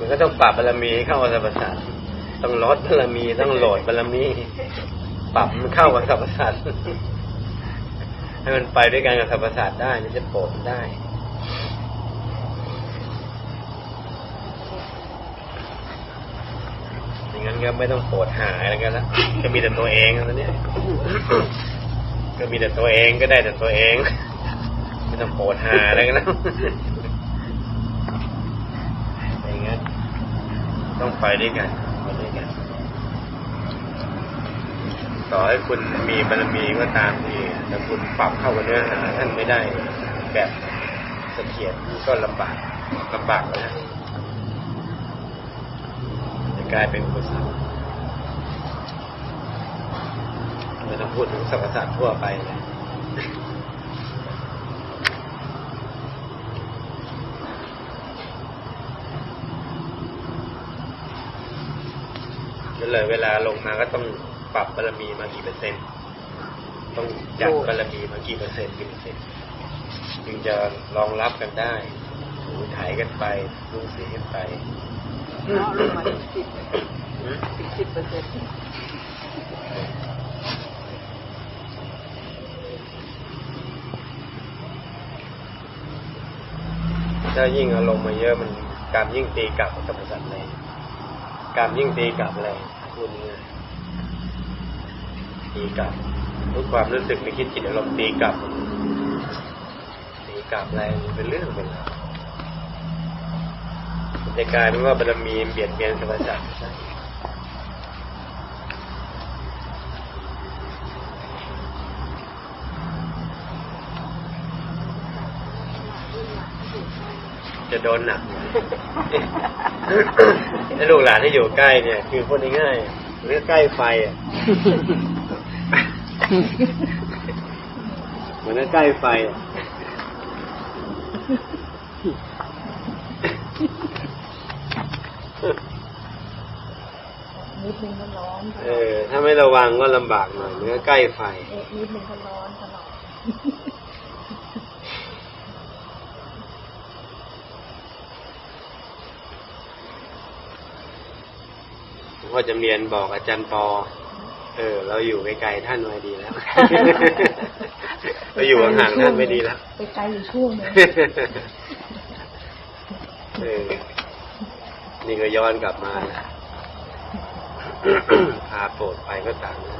มันก็ต้องปรับบารมีเข้ากับสรรพสัตว์ต้องลดบารมีต้องโหลดบารมีปรับมันเข้ากับสรรพสัตว์ให้มันไปด้วยกันกับสรรพสัตว์ได้มันจะโปรดได้อย่างนั้นก็ไม่ต้องโปรดหายอะไรกันล้วก็มีแต่ตัวเองแล้วเนี่ยก็มีแต่ตัวเองก็ได้แต่ตัวเอง ไม่ต้องโปรดหาอะไรกันแล้วนั้น ต้องไปด้วยกันไปด้วยกัน ต่อให้คุณมีบารมีก็ตามทีแต่คุณปรับเข้ากับเนื้อหาท่านไม่ได้แบบเสถียรก็ลำบากลำบากนะจะกลายเป็นอุปสรรคไม่ต้องพูดถึงสรรพสัตว์ทั่วไปเลยนั่น เลย เวลาลงมาก็ต้องปรับบารมีมากี่เปอร์เซ็นต์ต้องจัดบารมีมากี่เปอร์เซ็นต์กี่เปอร์เซ็นต์จึงจะรองรับกันได้ถูถ่ายกันไปลุงสีกันไปเอาลงมาถึงสิบอืมถึงสิบเปอร์เซ็นต์ถ้ายิ่งอารมณ์มาเยอะมันกรรมยิ่งตีกลับกับสัตว์เลยกรรมยิ่งตีกลับเลย พูดง่ายๆตีกลับทุกความรู้สึกไม่คิดจิตอารมณ์ตีกลับตีกลับอะไรเป็นเรื่องเป็นราวมันจกลายเป็นว่าบารมีเบียดเบียนสรรพสัตว์ใช่จะโดนหนัก ไอ้ลูกหลานที่อยู่ใกล้เนี่ย คือพูดง่ายๆหรือใกล้ไฟอะเหมือนกับใกล้ไฟอะนิดนึงก็ร้อนเออ ถ้าไม่ระวังก็ลำบากหน่อยเหมือนกับใกล้ไฟเอ๊ะนิดนึงก็ร้อนตลอด พ่อจำเรียนบอกอาจารย์ปอ เออ เราอยู่ไกลๆท่านไว้ดีแล้ว เราอยู่ห่างๆท่านไม่ดีแล้วไปไกลอยู่ช่วงหนึงเออนี่ก็ย้อนกลับมานะพาโปรดไปก็ต่างนะ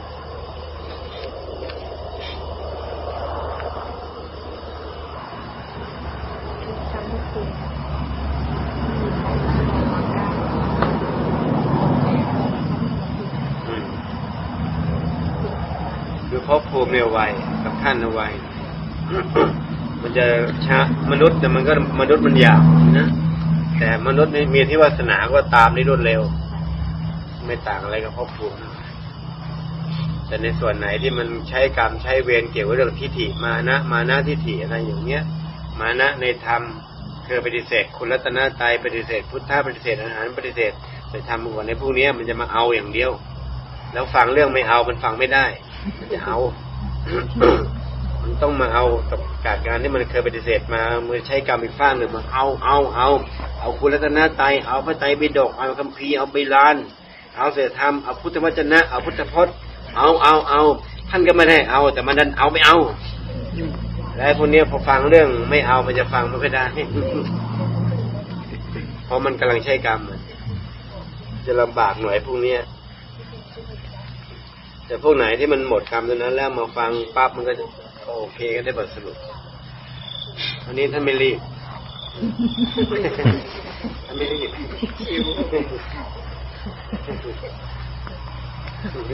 ทุกครั้งที่คุยมีใครมาบอกว่าการ อืม คือภพภูมิเนี่ยไวกับท่านเอาไวมันจะช้ามนุษย์แต่มันก็มนุษย์มันยาวนะแต่มนุษย์นี่มีที่วาสนาก็ตามได้รวดเร็ว ไม่ต่างอะไรกับภพภูมิแต่ในส่วนไหนที่มันใช้กรรมใช้เวรเกี่ยวกับเรื่องทิฏฐิมานะ มานะทิฏฐิอะไรอย่างเงี้ย มานะในธรรมคือปฏิเสธคุณรัตนาตรัยปฏิเสธ พุทธะปฏิเสธอาหารปฏิเสธแต่ทำก่อนในพวกนี้มันจะมาเอาอย่างเดียว แล้วฟังเรื่องไม่เอามันฟังไม่ได้ จะเอา มันต้องมาเอากับการการที่มันเคยปฏิเสธมาเมื่อใช้กรรมอีกฟ้างหนึ่งมาเอาเอาเอาเอาคุณรัตนตรัยเอาพระไตรปิฎกเอาคัมภีร์เอาใบลาน เอาเสียธรรมเอาพุทธวจนะ เอาพุทธพจน์ เอาเอาเอาท่านก็ไม่ได้เอา แต่มันดันเอาไม่เอาและไอ้พวกนี้พอฟังเรื่องไม่เอามันจะฟังไม่ได้เพราะมันกำลังใช้กรรมจะลำบากหน่อยพวกเนี้ย แต่พวกไหนที่มันหมดกรรมตรงนั้น แล้วมาฟังปั๊บมันก็จะโอเคก็ได้บทสรุปอันนี้ท่านไม่รีบท่านไม่รีบ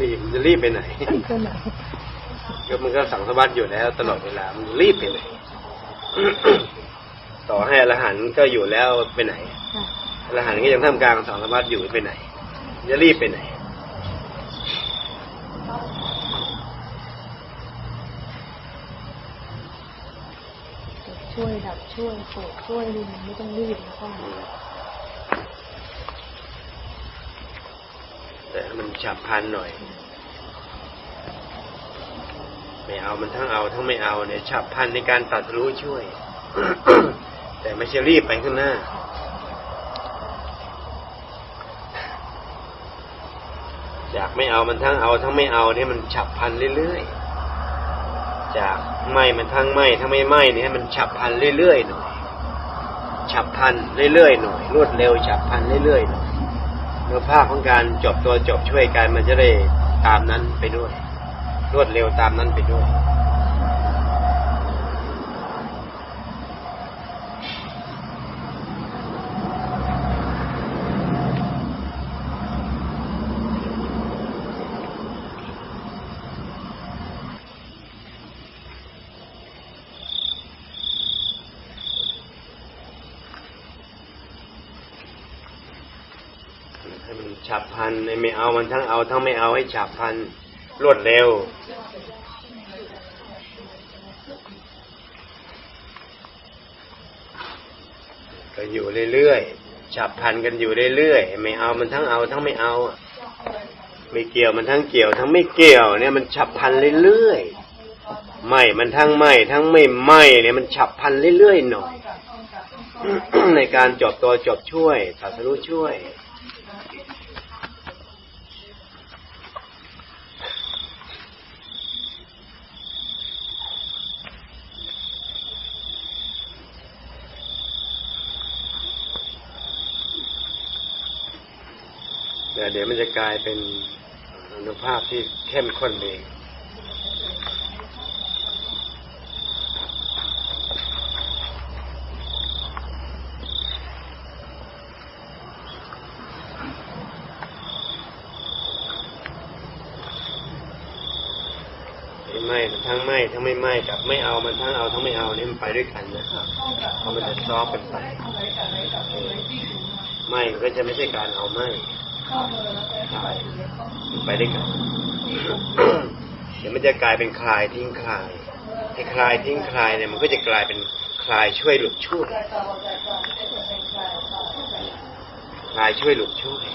รีบจะรีบไปไหนก็มันก็สังสารวัตอยู่แล้ว ตลอดเวลามันรีบไปไหนต่อให้อรหันก็อยู่แล้วไปไหนอรหันก็ยังท่ามกลางสังสารวัตอยู่ไปไหน จะรีบไปไหน ช่วยดับช่วยโสดช่วยลุงไม่ต้องรีบนะครับแต่มันฉับพันหน่อย ไม่เอามันทั้งเอาทั้งไม่เอาเนี่ยฉับพันในการตัดรู้ช่วย แต่ไม่ใช่รีบไปข้างหน้าอยากไม่เอามันทั้งเอาทั้งไม่เอาเนี่ยมันฉับพันเรื่อยๆ จากไม่มันทั้งไม่ทั้งไม่ไม่เนี่ยมันฉับพันเรื่อยๆหน่อยฉับพันเรื่อยๆหน่อยรวดเร็วฉับพันเรื่อยๆหน่อยเนื้อภาพของการจบตัวจบช่วยกันมันจะได้ตามนั้นไปด้วย รวดเร็วตามนั้นไปด้วย ให้มันฉับพันไม่เอามันทั้งเอาทั้งไม่เอาให้ฉับพันรวดเร็ว ก็อยู่เรื่อยๆฉับพันกันอยู่เรื่อยๆไม่เอามันทั้งเอาทั้งไม่เอา ไม่เกี่ยวมันทั้งเกี่ยว ทั้งไม่เกี่ยว เนี่ยมันฉับพันเรื่อยๆไม่มันทั้งไม่ทั้งไม่ไม่เนี่ยมันฉับพันเรื่อยๆหน่อยในการจบตัวจบช่วยตรัสรู้ช่วย แต่เดี๋ยวมันจะกลายเป็นอนุภาพที่เข้มข้นเองไม่มันทั้งไม้ทั้งไม่ไม้กับไม่เอามันทั้งเอาทั้งไม่เอานี่มันไปด้วยกันนะเพราะมันจะซอฟกันไปไม้มันก็จะไม่ใช่การเอาไม้ ไปได้วยกันเดี๋ยวมันจะกลายเป็นคลายทิ้งคลายไอ้คลายทิ้งคลายเนี่ยมันก็จะกลายเป็นคลายช่วยหลุดช่วยคลายช่วยหลุดช่วย